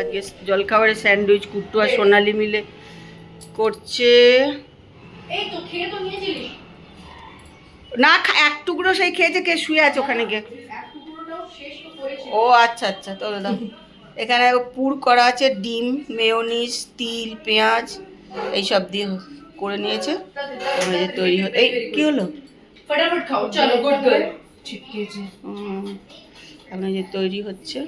আজকে জলখাবারের স্যান্ডউইচ কুট্টু আর সোনালি মিলে করছে। তো তো না এক টুকরো সেই খেয়েছে কে শুয়ে আছে ওখানে গিয়ে। তো ও আচ্ছা আচ্ছা তোলো দাও। এখানে পুর করা আছে ডিম মেয়োনিজ তিল পেঁয়াজ এইসব দিয়ে করে নিয়েছে। তৈরি হতে এই কি হলো? ফটাফট খাও চলো গুড গার্ল এখন যে তৈরি হচ্ছে।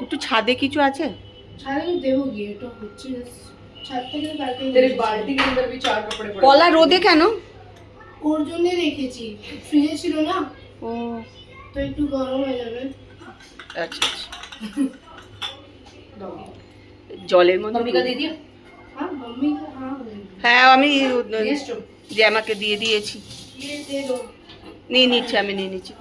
একটু ছাদে কিছু আছে? কলা রোদে কেন? ওর জন্য রেখেছি। ফ্রিজে ছিল না। ও। আচ্ছা, আচ্ছা। জলের মধ্যে হ্যাঁ আমি যে আমাকে দিয়ে দিয়েছি। নিয়ে নিচ্ছি আমি নিয়ে নিচ্ছি।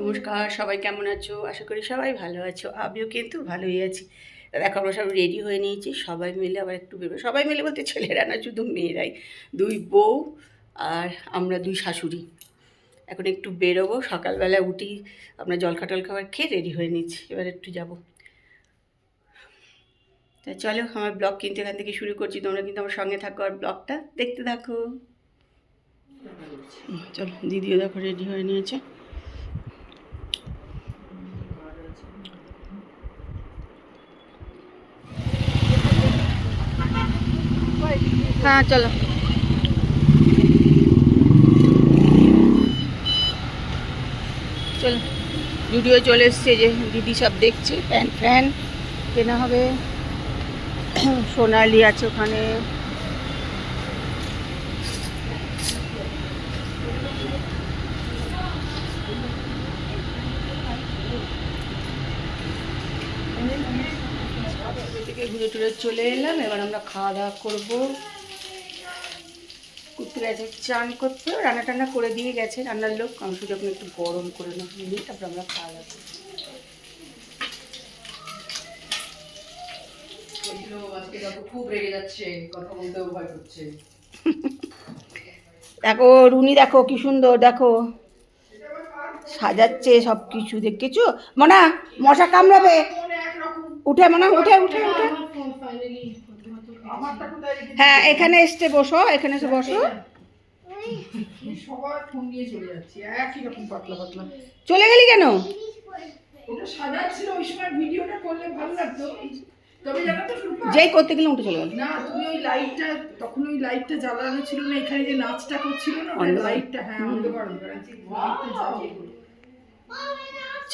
নমস্কার সবাই কেমন আছো? আশা করি সবাই ভালো আছো। আমিও কিন্তু ভালোই আছি। দেখো আমরা সব রেডি হয়ে নিয়েছি। সবাই মিলে আবার একটু বেরো। সবাই মিলে বলতে ছেলেরা না শুধু মেয়েরাই। দুই বউ আর আমরা দুই শাশুড়ি। এখন একটু বেরোবো, সকালবেলা উঠি, আমরা জলখা টলখাবার খেয়ে রেডি হয়ে নিচ্ছি, এবার একটু যাব। তা চলো, আমার ব্লগ কিন্তু এখান থেকে শুরু করছি, তোমরা কিন্তু আমার সঙ্গে থাকো আর ব্লগটা দেখতে থাকো। চলো, দিদিও দেখো রেডি হয়ে নিয়েছে। হ্যাঁ চলো। ভিডিও চলে এসছে যে দিদি সব দেখছে ফ্যান ফ্যান কেনা হবে। সোনালি আছে ওখানে। ঘুরে টুরে চলে এলাম, এবার আমরা খাওয়া দাওয়া করব। করতে গেছে চান করতে রান্না টান্না করে দিয়ে গেছে। রান্নার লোক আমি শুধু এখন একটু গরম করে নেব নিয়ে তারপর আমরা খাওয়া দাওয়া দেখো খুব রেগে যাচ্ছে কথা বলতেও ভয় করছে। দেখো রুনি দেখো কি সুন্দর দেখো। সাজাচ্ছে সব কিছু দেখেছ? মনা মশা কামড়াবে। উঠে মনা উঠে উঠে উঠে। হ্যাঁ এখানে এসছে বসো এখানে এসে বসো। চলে গেলি কেন? যেই করতে গেলে উঠে চলে গেল। না তুমি ওই লাইটটা তখন ওই লাইটটা জ্বালানো ছিল না এখানে যে নাচটা করছিল না লাইটটা হ্যাঁ অন্ধকার করো।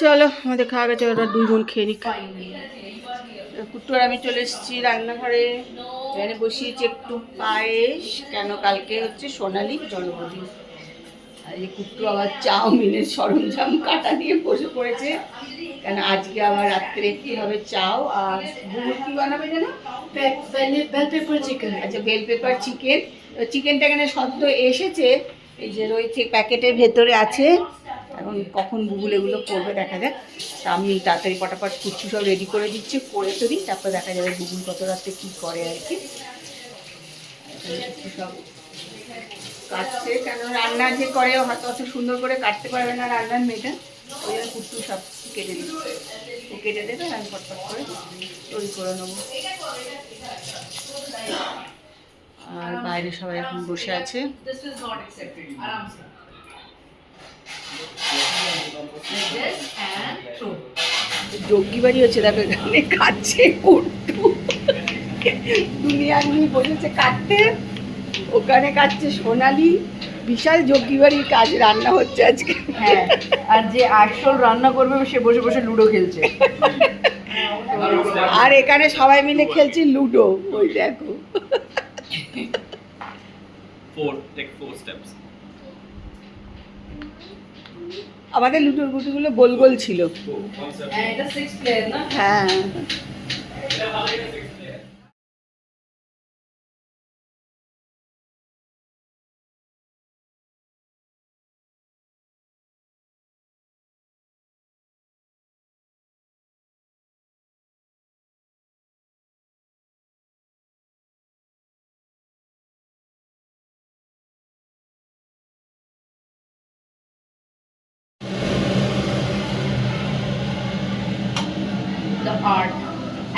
চলো আমাদের খাওয়া গেছে ওরা দুই বোন খেয়ে নিক। কুট্টু আর আমি চলে এসেছি রান্নাঘরে। এখানে বসিয়েছি একটু পায়েস কেন কালকে হচ্ছে সোনালি জন্মদিন। আর এই কুট্টু আবার চাউমিনের সরঞ্জাম কাটা নিয়ে বসে পড়েছে। কেন আজকে আবার রাত্রে কি হবে চাও আর বুবুর কি বানাবে যেন? বেল পেপার চিকেন আচ্ছা বেল পেপার চিকেন চিকেনটা এখানে সদ্য এসেছে। এই যে রয়েছে প্যাকেটের ভেতরে আছে। এখন কখন বুবুল এগুলো করবে দেখা যাক। তা আমি তাড়াতাড়ি পটাপট কুচু সব রেডি করে দিচ্ছি, করে তো তারপর দেখা যাবে বুবুল কত রাত্রে কী করে আর কি। সব কাটছে, কেন রান্না যে করে, হয়তো অত সুন্দর করে কাটতে পারবে না রান্নার মেয়েটা। ওই জন্য কুট্টু সব কেটে দিচ্ছে। ও কেটে দেবে, আমি পটপট করে তৈরি করে নেব। আর বাইরে সবাই এখন বসে আছে। যোগ্যি বাড়ি হচ্ছে দেখো এখানে কাটছে কুট্টু দুনিয়ার নিয়ে বসেছে কাটতে। ওখানে কাটছে সোনালি। বিশাল যোগ্যি বাড়ির কাজ রান্না হচ্ছে আজকে। হ্যাঁ আর যে আসল রান্না করবে সে বসে বসে লুডো খেলছে। আর এখানে সবাই মিলে খেলছে লুডো ওই দেখো। Four take four steps আমাদের লুটোর গুটিগুলো গোল গোল ছিল। হ্যাঁ।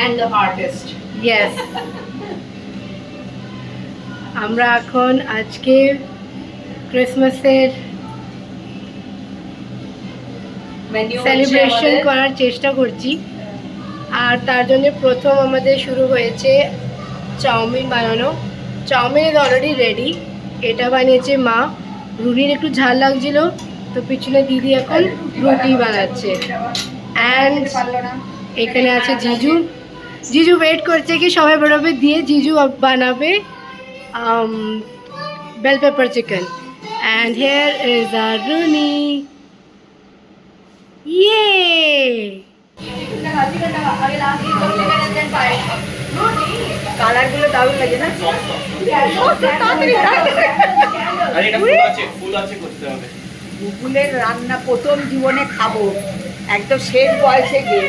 And the artist. ইয়েস আমরা এখন আজকে ক্রিসমাসের সেলিব্রেশন করার চেষ্টা করছি। আর তার জন্য প্রথম আমাদের শুরু হয়েছে চাউমিন বানানো। চাউমিন ইজ অলরেডি রেডি এটা বানিয়েছে মা। রুটির একটু ঝাল লাগছিল তো পিছনে দিদি এখন রুটি বানাচ্ছে। অ্যান্ড এখানে আছে জিজু। জিজু ওয়েট করছে কি সবাই বেরোবে দিয়ে জিজু বানাবে bell pepper chicken and here is আর রুনি ইয়ে কালারগুলো দারুণ লাগে না আর এটা ফুল আছে ফুল আছে করতে হবে। গুগলের রান্না প্রথম জীবনে খাব। একদম শেষ বয়সে গিয়ে।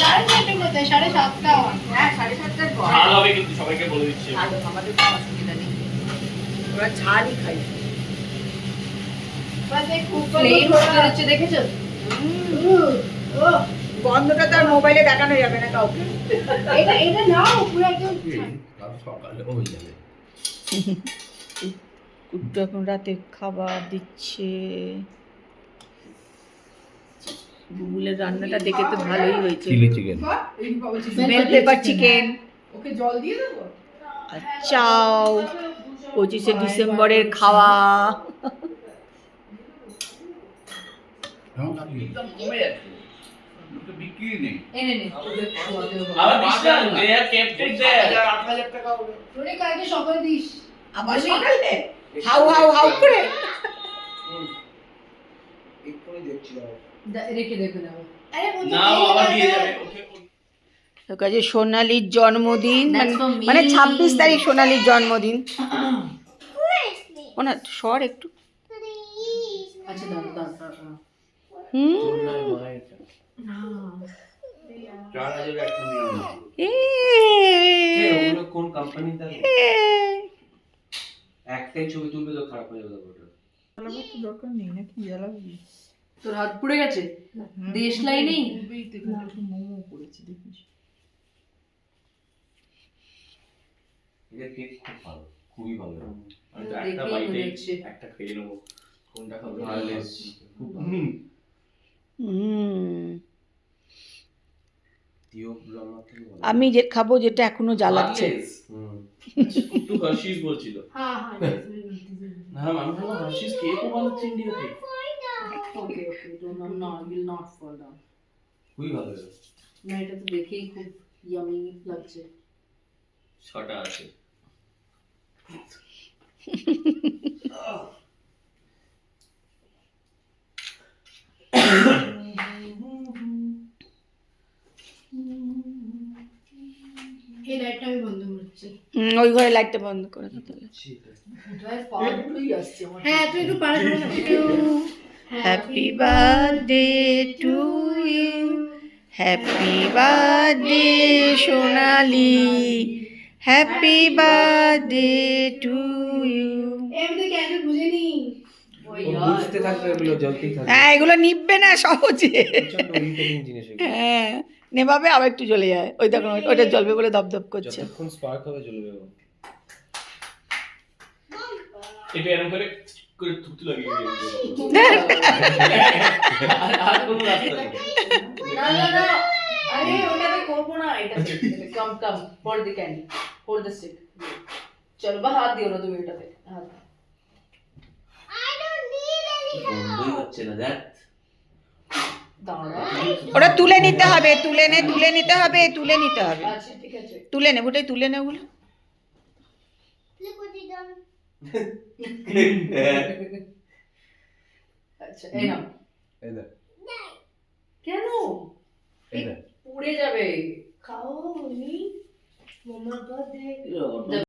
সাড়ে চারটে কোথায় সাড়ে সাতটা। হ্যাঁ সাড়ে সাতটার পর। ঝাল হবে কিন্তু সবাইকে বলে দিচ্ছি। আমাদের কোনো অসুবিধা নেই। ওরা ঝালই খাই দেখেছ? গন্ধটা তো আর মোবাইলে দেখানো যাবে না কাউকে। এটা এটা নাও পুরো একদম সকালে হয়ে যাবে। কুট্টু এখন রাতে খাবার দিচ্ছে। গুগলের রান্নাটা দেখে তো ভালোই হয়েছে। Chilli chicken. Bell pepper chicken okay জল দিয়ে দেবো? পঁচিশে ডিসেম্বরের খাওয়া। দিস। আবার সকালে? হাউ হাউ হাউ করে। দেখছি রেখে কাছে সোনালির জন্মদিন মানে-. মানে ছাব্বিশ তারিখ সোনালির জন্মদিন। ও না সর একটু। আচ্ছা কোন কোম্পানি একটাই ছবি তুলবে তো খারাপ হয়ে যাবে দরকার নেই নাকি জ্বালাবি? তোর হাত পুড়ে গেছে? দেশ লাই নেই মোমো করেছি দেখিস। এটা কেক খুব ভালো খুবই ভালো আমি তো একটা বাইটে একটা খেয়ে নেব। কোনটা খাবে? Wireless, খুব ভালো হুম। দিও ব্রাহ্মা থেকে ভালো আমি যে খাব যেটা এখনও জ্বালাচ্ছে। একটু বলছিল। হ্যাঁ হ্যাঁ না আমি ভাবলাম কেকও বানাচ্ছে ইন্ডিয়াতে। ওকে ওকে ডোন্ট না উইল নট ফল ডাউন খুবই ভালো না এটা তো দেখেই খুব ইয়ামি লাগছে ছটা আছে। ওই ঘরে লাইটটা বন্ধ করে দাও তাহলে। হ্যাঁ তুই একটু পারে ধরে না happy birthday to you happy birthday Sonali happy birthday to you এমনি ক্যান্ডেল বুঝিনি? ও বুঝতে থাকবে এগুলো জ্বলতেই হ্যাঁ এগুলো নিববে না সহজে। হ্যাঁ নেভাবে আবার একটু জ্বলে যায়। ওই দেখুন ওই- ওইটা জ্বলবে বলে দপদপ করছে। যতক্ষণ স্পার্ক হবে জ্বলবে এটা এরকম করে করে থুতু লাগিয়ে দিয়ে আর- আর কোনো রাস্তা নেই না না না আরে ওটাতে করব না এটা come come hold the candy hold the stick চলো বা হাত দিও না তুমি এটাতে হাত বন্ধই হচ্ছে না দেখ দাঁড়া ওটা তুলে নিতে হবে তুলে নে তুলে নিতে হবে তুলে নিতে হবে আচ্ছা ঠিক আছে তুলে নে ওটাই তুলে নে ওগুলো আচ্ছা এই নাও এই কেন এটা পুড়ে যাবে। খাও উনি মামার বার্থডে এটা